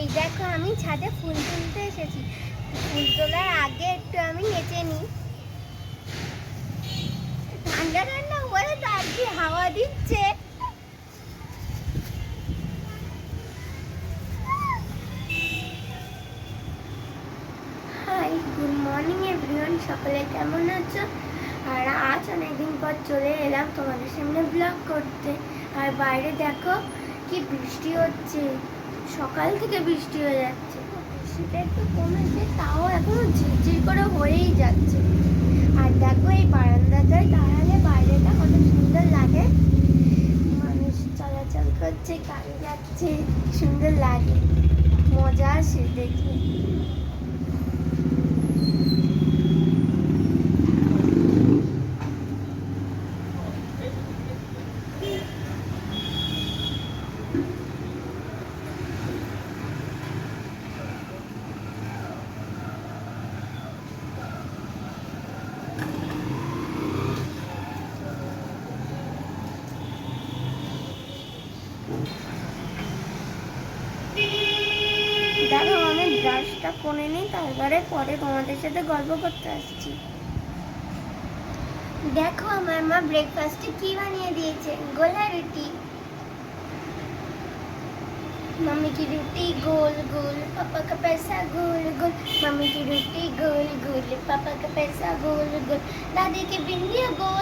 এই দেখো আমি ছাদে ফুল তুলতে এসেছি। ফুল তোলার আগে একটু আমি নেচে নিই। ঠান্ডা ঠান্ডা হয়ে তার কি হাওয়া দিচ্ছে। হাই, গুড মর্নিং সকলে কেমন আছো? আর আজ অনেকদিন পর চলে এলাম তোমাদের সামনে ব্লগ করতে। আর বাইরে দেখো কি বৃষ্টি হচ্ছে। সকাল থেকে বৃষ্টি হয়ে যাচ্ছে। বৃষ্টিটা একটু কমেছে, তাও এখনও ঝিরঝির করে হয়েই যাচ্ছে। আর দেখো এই বারান্দাটায় দাঁড়ালে বাইরেটা কত সুন্দর লাগে। মানুষ চলাচল করছে, গাড়ি যাচ্ছে, সুন্দর লাগে। মজা আসে দেখে দেখো আমি ব্রাশটা করে নিই তারপরে পরে তোমাদের সাথে গল্প করতে আসছি দেখো আমার মা ব্রেকফাস্টে কি বানিয়ে দিয়েছে গোলা রুটি मम्मी की रोटी गोल गोल पापा का पैसा गोल गोल मम्मी की रोटी गोल गोल पापा का पैसा गोल गोल दादी की बिंदिया गोल गोल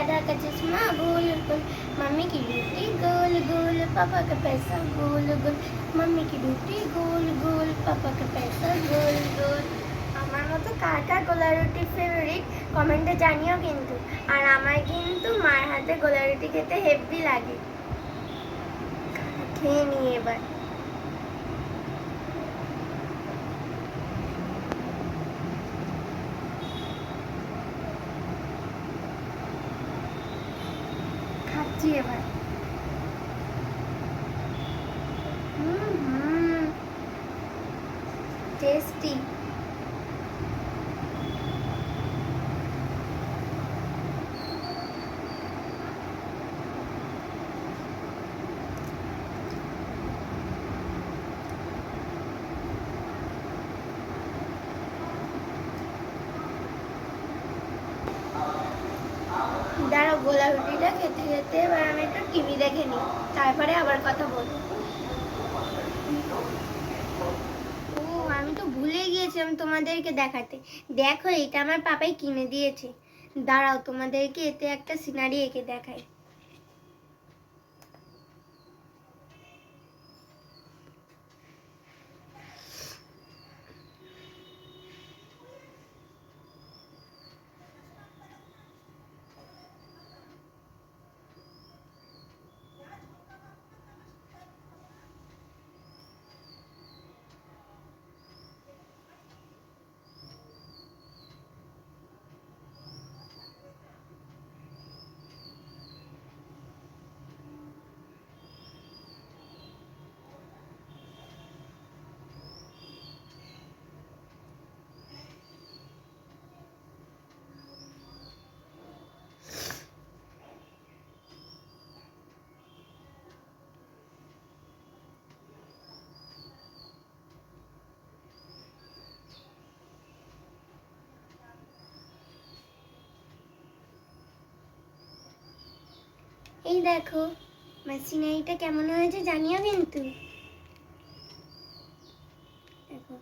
दादा का चश्मा गोल गोल मम्मी की रोटी गोल गोल पापा का पैसा गोल गोल मम्मी की रोटी गोल गोल पापा का पैसा गोल गोल আমার মতো কার কার গোলা রুটি ফেভারিট কমেন্টে জানিও কিন্তু আর আমার কিন্তু মায়ের হাতে গোলা রুটি খেতে হেভি লাগে খেয়ে নিই এবার খাচ্ছি এবার হুম হুম টেস্টি দাঁড়াও গোলা রুটিটা খেতে এবার আমি একটু টিভি দেখে নিই, তারপরে আবার কথা বলব। ও, আমি তো ভুলে গিয়েছিলাম তোমাদেরকে দেখাতে। দেখো, এটা আমার পাপাই কিনে দিয়েছে। দাঁড়াও, তোমাদেরকে এতে একটা সিনারি এঁকে দেখাই। এই দেখো আমার সিনারিটা কেমন হয়েছে জানিও কিন্তু। দেখো।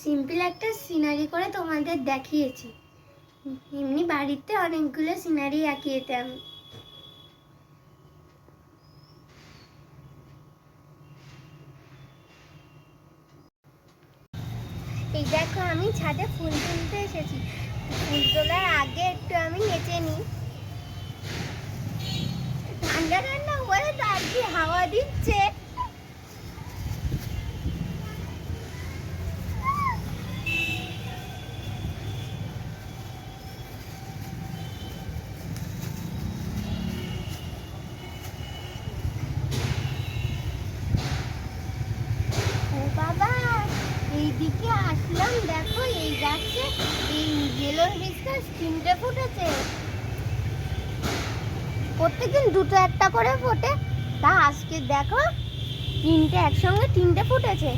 সিম্পল একটা সিনারি করে তোমাদের দেখিয়েছি। এমনি বাড়িতে অনেকগুলো সিনারি আঁকিয়েতে আমি। এই দেখো আমি ছাদে ফুল তুলতে এসেছি। ফুল তোলার আগে একটু আমি নেচে নিই ঠান্ডা ঠান্ডা হয়ে তার কি হাওয়া দিচ্ছে ও বাবা এইদিকে আসলাম দেখো এই গাছে এই ইয়েলো হিবিস্কাস তিনটে ফুটেছে। প্রত্যেকদিন দুটো একটা করে ফোটে। তা আজকে দেখো তিনটে একসঙ্গে তিনটে ফুটেছে।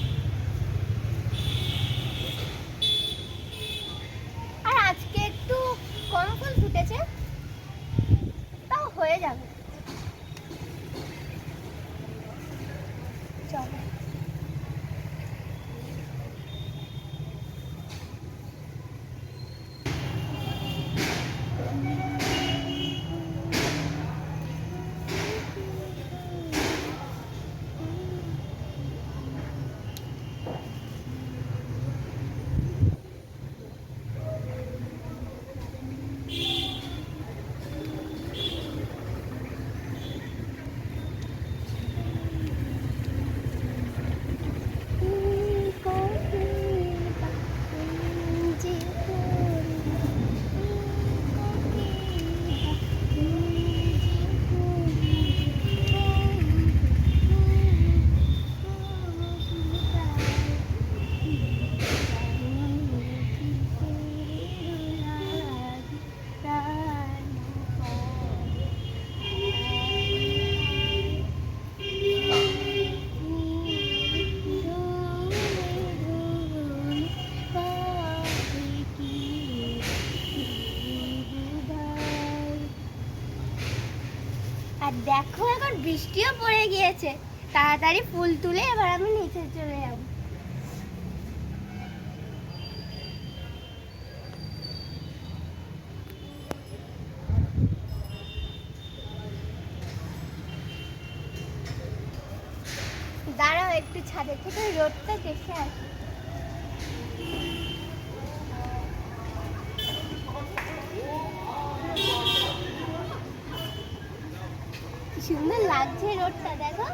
দেখো, এখন বৃষ্টিও পড়ে গিয়েছে। তাড়াতাড়ি ফুল তুলে এবার আমি নিচে চলে যাব। দাঁড়াও একটু ছাদের থেকে রোদটা দেখে আসি। সুন্দর লাগছে রোদটা, দেখো।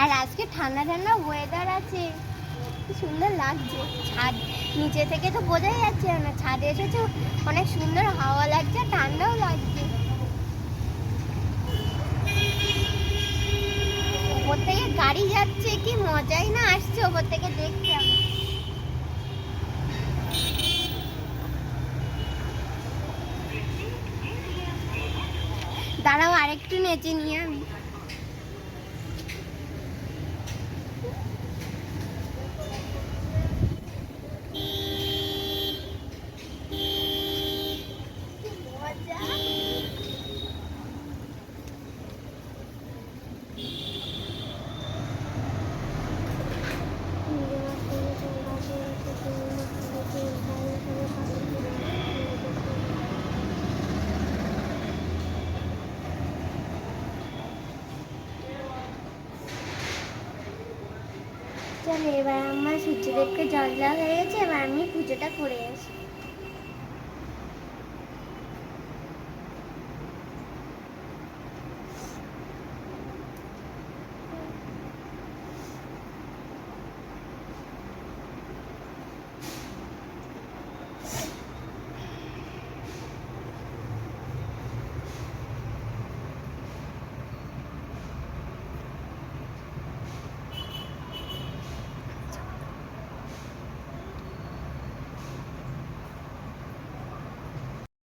আর আজকে ঠান্ডা ঠান্ডা ওয়েদার আছে। কি সুন্দর লাগছে। ছাদ, নিচে থেকে তো বোঝাই যাচ্ছে না, ছাদে এসেছে, অনেক সুন্দর হাওয়া লাগছে, ঠান্ডাও লাগছে। ওপর থেকে গাড়ি যাচ্ছে, কি মজাই না আসছে, ওপর থেকে দেখতে didn't hear me. চলে এবার আমার সূর্যদেবকে জল দেওয়া হয়ে গেছে এবার আমি পুজোটা করে আসি।